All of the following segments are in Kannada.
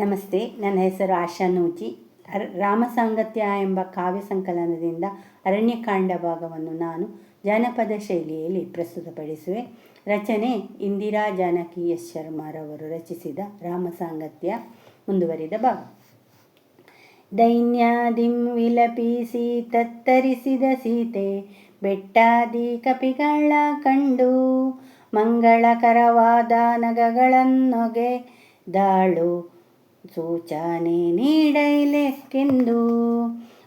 ನಮಸ್ತೆ, ನನ್ನ ಹೆಸರು ಆಶಾ ಅರ್, ರಾಮಸಾಂಗತ್ಯ ಎಂಬ ಕಾವ್ಯ ಸಂಕಲನದಿಂದ ಅರಣ್ಯಕಾಂಡ ಭಾಗವನ್ನು ನಾನು ಜಾನಪದ ಶೈಲಿಯಲ್ಲಿ ಪ್ರಸ್ತುತಪಡಿಸುವೆ. ರಚನೆ ಇಂದಿರಾ ಜಾನಕಿ ಎಸ್ ಶರ್ಮಾರವರು ರಚಿಸಿದ ರಾಮಸಾಂಗತ್ಯ ಮುಂದುವರಿದ ಭಾಗ. ದೈನ್ಯಾದಿಂ ವಿಲಪಿಸಿ ತತ್ತರಿಸಿದ ಸೀತೆ, ಬೆಟ್ಟಾದಿ ಕಪಿಗಳ ಕಂಡು, ಮಂಗಳಕರವಾದ ನಗಗಳನ್ನೊಗೆ ದಾಳು. ಸೂಚನೆ ನೀಡಲೆಕ್ಕೆಂದು.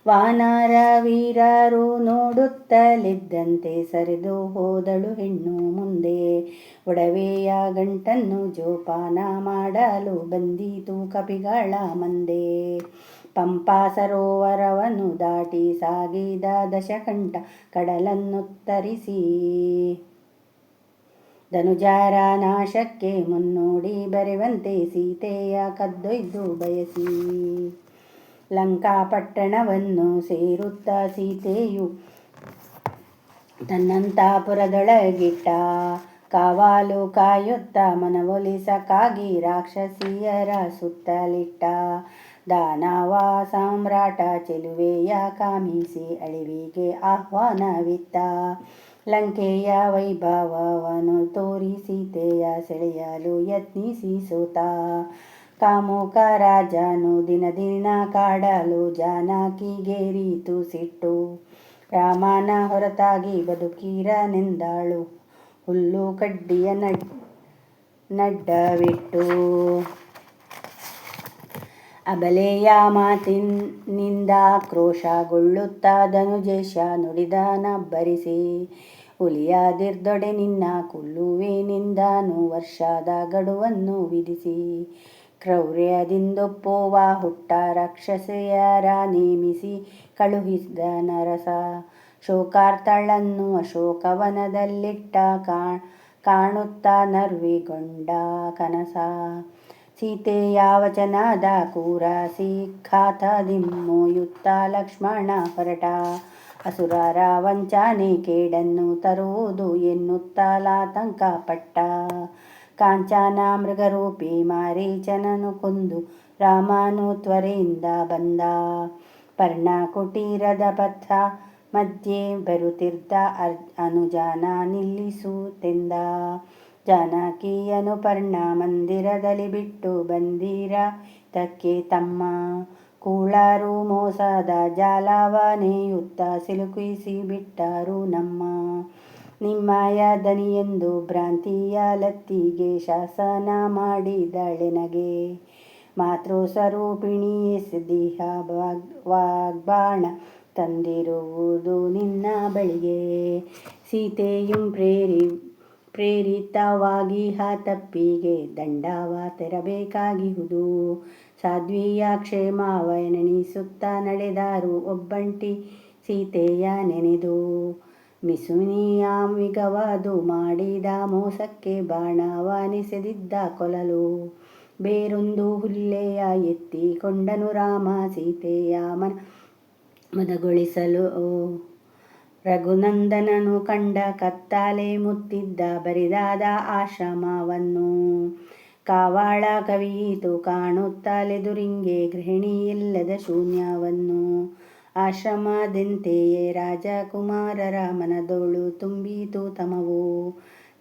ವಾನರ ವೀರರು ನೋಡುತ್ತಲಿದ್ದಂತೆ ಸರಿದು ಹೋದಳು ಹೆಣ್ಣು ಮುಂದೆ. ಒಡವೆಯ ಗಂಟನ್ನು ಜೋಪಾನ ಮಾಡಲು ಬಂದೀತು ಕಪಿಗಳ ಮಂದೆ. ಪಂಪಾ ಸರೋವರವನ್ನು ದಾಟಿ ಸಾಗಿದ ದಶಕಂಠ ಕಡಲನ್ನುತ್ತರಿಸಿ ಧನುಜಾರ ನಾಶಕ್ಕೆ ಮುನ್ನೋಡಿ ಬರೆವಂತೆ ಸೀತೆಯ ಕದ್ದೊಯ್ದು ಬಯಸಿ. ಲಂಕಾಪಟ್ಟಣವನ್ನು ಸೇರುತ್ತ ಸೀತೆಯು ತನ್ನಂತಾಪುರದೊಳಗಿಟ್ಟ ಕಾವಾಲು ಕಾಯುತ್ತ ಮನವೊಲಿಸಕ್ಕಾಗಿ ರಾಕ್ಷಸಿಯರ ಸುತ್ತಲಿಟ್ಟ ದಾನವ ಸಾಮ್ರಾಟ ಚೆಲುವೆಯ ಕಾಮಿಸಿ ಅಳಿವಿಗೆ ಆಹ್ವಾನವಿತ್ತ ಲಂಕೆಯ ವೈಭವವನು ತೋರಿಸಿತೆಯ ಸೆಳೆಯಲು ಯತ್ನಿಸಿ ಸೋತ ಕಾಮುಕ ರಾಜನು ದಿನ ದಿನ ಕಾಡಲು ಜಾನಕಿಗೇರಿತು. ಸಿಟ್ಟು ರಾಮನ ಹೊರತಾಗಿ ಬದುಕಿರನೆಂದಾಳು. ಹುಲ್ಲು ಕಡ್ಡಿಯ ನಡ್, ನಡ್ಡವಿಟ್ಟು ಅಬಲೆಯ ಮಾತಿನಿಂದ ಕ್ರೋಶಗೊಳ್ಳುತ್ತ ಧನುಜೇಶ ನುಡಿದನಬ್ಬರಿಸಿ ಹುಲಿಯಾದಿರ್ದೊಡೆ ನಿನ್ನ ಕೊಲ್ಲುವೆನೆಂದನು ವರ್ಷದ ಗಡುವನ್ನು ವಿಧಿಸಿ, ಕ್ರೌರ್ಯದಿಂದೊಪ್ಪುವ ಹುಟ್ಟ ರಾಕ್ಷಸಿಯರ ನೇಮಿಸಿ ಕಳುಹಿಸಿದ ನರಸ. ಶೋಕಾರ್ತಳನ್ನು ಅಶೋಕವನದಲ್ಲಿಟ್ಟ ಕಾಣುತ್ತ ನರ್ವಿಗೊಂಡ ಕನಸ. ಸೀತೆಯ ವಚನದ ಕೂರ ಸಿಖಾತದಿಮ್ಮೋಯುತ್ತ ಲಕ್ಷ್ಮಣ ಹೊರಟ ಅಸುರರ ವಂಚನೆ ಕೇಡನ್ನು ತರುವುದು ಎನ್ನುತ್ತಲಾತಂಕ ಪಟ್ಟ. ಕಾಂಚನ ಮೃಗರೂಪಿ ಮಾರೀಚನನು ಕೊಂದು ರಾಮನು ತ್ವರೆಯಿಂದ ಬಂದ. ಪರ್ಣ ಕುಟೀರದ ಪಥ ಮಧ್ಯೆ ಬರುತ್ತಿದ್ದ ಅರ್ ಅನುಜಾನ ನಿಲ್ಲಿಸುತ್ತೆಂದ ಜಾನಕಿಯನು ಪರ್ಣ ಮಂದಿರದಲ್ಲಿ ಬಿಟ್ಟು ಬಂದಿರ. ತಕ್ಕೆ ತಮ್ಮ ಕೂಳಾರು ಮೋಸದ ಜಾಲವನೆಯುತ್ತ ಸಿಲುಕಿಸಿ ಬಿಟ್ಟರು ನಮ್ಮ ನಿಮ್ಮಯ ದನಿಯೆಂದು ಭ್ರಾಂತಿಯ ಲತ್ತಿಗೆ ಶಾಸನ ಮಾಡಿದಳೆನಗೆ ಮಾತೃ ಸ್ವರೂಪಿಣಿ ಸಿದ್ದಿಹ ವಾಗ್ಬಾಣ ತಂದಿರುವುದು ನಿನ್ನ ಬಳಿಗೆ. ಸೀತೆಯು ಪ್ರೇರಿ ಪ್ರೇರಿತವಾಗಿ ಹ ತಪ್ಪಿಗೆ ದಂಡವ ತೆರಬೇಕಾಗಿಹುದು. ಸಾಧ್ವಿಯ ಕ್ಷೇಮವ ನೆನೆಸುತ್ತ ನಡೆದಾರು ಒಬ್ಬಂಟಿ ಸೀತೆಯ ನೆನೆದು. ಮಿಸುನಿಯಾಮಿಗವಾದು ಮಾಡಿದ ಮೋಸಕ್ಕೆ ಬಾಣವನಿಸೆದಿದ್ದ ಕೊಲಲು. ಬೇರೊಂದು ಹುಲ್ಲೆಯ ಎತ್ತಿಕೊಂಡನು ರಾಮ ಸೀತೆಯ ಮನ ಮದಗೊಳಿಸಲು. ರಘುನಂದನನು ಕಂಡ ಕತ್ತಾಲೆ ಮುತ್ತಿದ್ದ ಬರಿದಾದ ಆಶ್ರಮವನ್ನು. ಕಾವಾಳ ಕವಿಯಿತು ಕಾಣುತ್ತಲೆದುರಿಂಗೆ ಗೃಹಿಣಿಯಿಲ್ಲದ ಶೂನ್ಯವನ್ನು. ಆಶ್ರಮದಂತೆಯೇ ರಾಜಕುಮಾರರ ಮನದೋಳು ತುಂಬಿತು ತಮವು.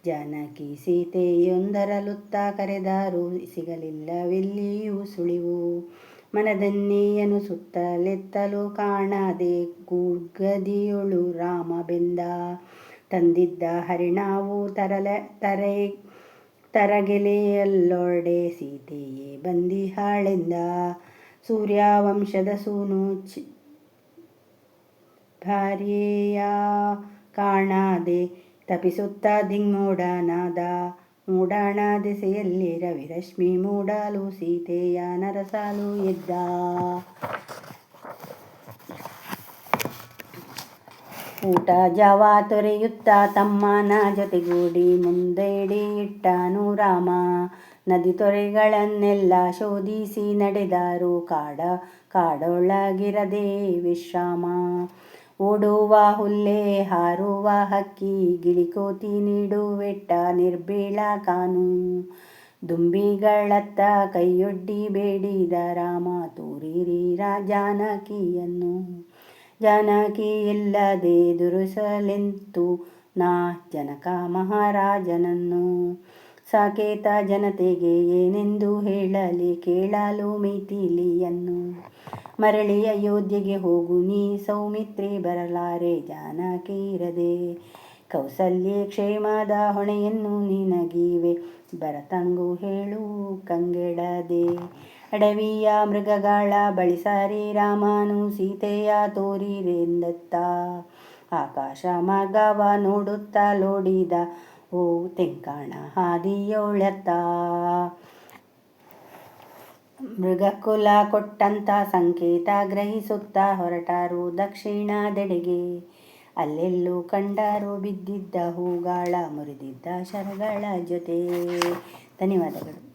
ಜಾನಕಿ ಸೀತೆಯೊಂದರಲುತ್ತ ಕರೆದಾರು, ಸಿಗಲಿಲ್ಲವೆಲ್ಲಿಯೂ ಸುಳಿವು. ಮನದನ್ನೇಯನು ಸುತ್ತಲೆತ್ತಲು ಕಾಣದೆ ಗೂರ್ಗದಿಯೊಳು ರಾಮ ಬೆಂದ. ತಂದಿದ್ದ ಹರಿಣಾವು ತರಲ, ತರೆ, ತರಗೆಲೆಯಲ್ಲೊಡೆ ಸೀತೆಯೇ ಬಂದಿಹಾಳೆಂದ. ಸೂರ್ಯವಂಶದ ಸೂನು ಚಿ, ಭಾರ್ಯೆಯ ಕಾಣದೆ ತಪಿಸುತ್ತ ದಿಗ್ಮೂಢನಾದ ಮೂಡಣ ದೆಸೆಯಲ್ಲಿ ರವಿರಶ್ಮಿ ಮೂಡಾಲು, ಸೀತೆಯ ನರಸಾಲು ಎದ್ದ. ಊಟ ಜಾವ ತೊರೆಯುತ್ತ ತಮ್ಮನ ಜೊತೆಗೂಡಿ ಮುಂದೆಡಿ ಇಟ್ಟನು ರಾಮ. ನದಿ ತೊರೆಗಳನ್ನೆಲ್ಲ ಶೋಧಿಸಿ ನಡೆದಾರು ಕಾಡ ಕಾಡೊಳಗಿರದೇ ವಿಶ್ರಾಮ. ಓಡುವ ಹುಲ್ಲೆ, ಹಾರುವ ಹಕ್ಕಿ, ಗಿಳಿಕೋತಿ ನೀಡುವೆಟ್ಟ ನಿರ್ಬೀಳ ಕಾನು. ದುಂಬಿಗಳತ್ತ ಕೈಯೊಡ್ಡಿ ಬೇಡಿದ ರಾಮ ತೂರಿರಿ ಜಾನಕಿಯನ್ನು ಜಾನಕಿ ಇಲ್ಲದೆ ದುರುಸಲೆಂತು ನಾ ಜನಕ ಮಹಾರಾಜನನ್ನು. ಸಾಕೇತ ಜನತೆಗೆ ಏನೆಂದು ಹೇಳಲಿ ಕೇಳಲು ಮೈಥಿಲಿಯನ್ನು ಮರಳಿ ಅಯೋಧ್ಯೆಗೆ ಹೋಗು ನೀ ಸೌಮಿತ್ರಿ ಬರಲಾರೆ ಜಾನಕಿ ಇರದೆ. ಕೌಸಲ್ಯ ಕ್ಷೇಮದ ಹೊಣೆಯನ್ನು ನಿನಗೀವೆ ಬರತಂಗು ಹೇಳು ಕಂಗೆಡದೆ. ಅಡವಿಯ ಮೃಗಗಳ ಬಳಿಸಾರಿ ರಾಮನು ಸೀತೆಯ ತೋರಿರೆಂದತ್ತ ಆಕಾಶ ಮಗವ ನೋಡುತ್ತ ಲೋಡಿದ, ಓ ತೆಂಕಾಣ ಹಾದಿಯೋಳತ್ತ. ಮೃಗಕುಲ ಕೊಟ್ಟಂತ ಸಂಕೇತ ಗ್ರಹಿಸುತ್ತಾ ಹೊರಟಾರು ದಕ್ಷಿಣದೆಡೆಗೆ ಅಲ್ಲೆಲ್ಲೂ ಕಂಡಾರು ಬಿದ್ದಿದ್ದ ಹೂಗಾಳ ಮುರಿದಿದ್ದ ಶರಗಳ ಜೊತೆ. ಧನ್ಯವಾದಗಳು.